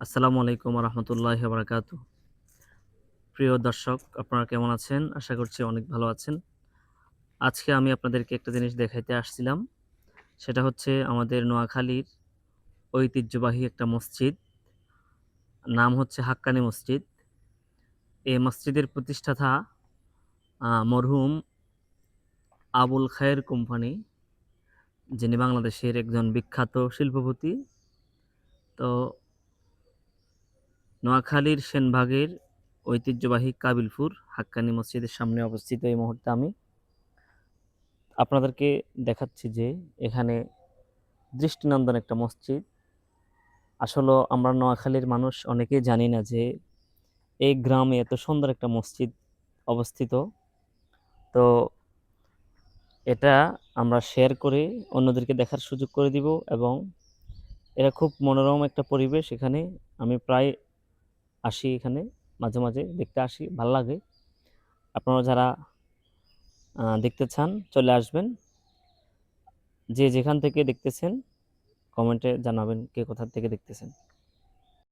আসসালামু আলাইকুম রহমতুল্লাহ বারাকাতু প্রিয় দর্শক, আপনারা কেমন আছেন? আশা করছি অনেক ভালো আছেন। আজকে আমি আপনাদেরকে একটা জিনিস দেখাইতে আসছিলাম। সেটা হচ্ছে আমাদের নোয়াখালীর ঐতিহ্যবাহী একটা মসজিদ। নাম হচ্ছে হাক্কানি মসজিদ। এই মসজিদের প্রতিষ্ঠাতা মরহুম আবুল খায়ের কোম্পানি, যিনি বাংলাদেশের একজন বিখ্যাত শিল্পপতি। তো নোয়াখালীর সেনবাগের ঐতিহ্যবাহী কাবিলপুর হাক্কানি মসজিদের সামনে অবস্থিত এই মুহূর্তে আমি আপনাদেরকে দেখাচ্ছি যে এখানে দৃষ্টিনন্দন একটা মসজিদ। আসলে আমরা নোয়াখালীর মানুষ অনেকেই জানি না যে এই গ্রামে এত সুন্দর একটা মসজিদ অবস্থিত। তো এটা আমরা শেয়ার করে অন্যদেরকে দেখার সুযোগ করে দিব এবং এটা খুব মনোরম একটা পরিবেশ এখানে। আমি প্রায় আসি এখানে, মাঝে মাঝে দেখতে আসি, ভালো লাগে। আপনারা যারা দেখতে চান, চলে আসবেন। যে যেখান থেকে দেখতেছেন, কমেন্টে জানাবেন কে কোথা থেকে দেখতেছেন।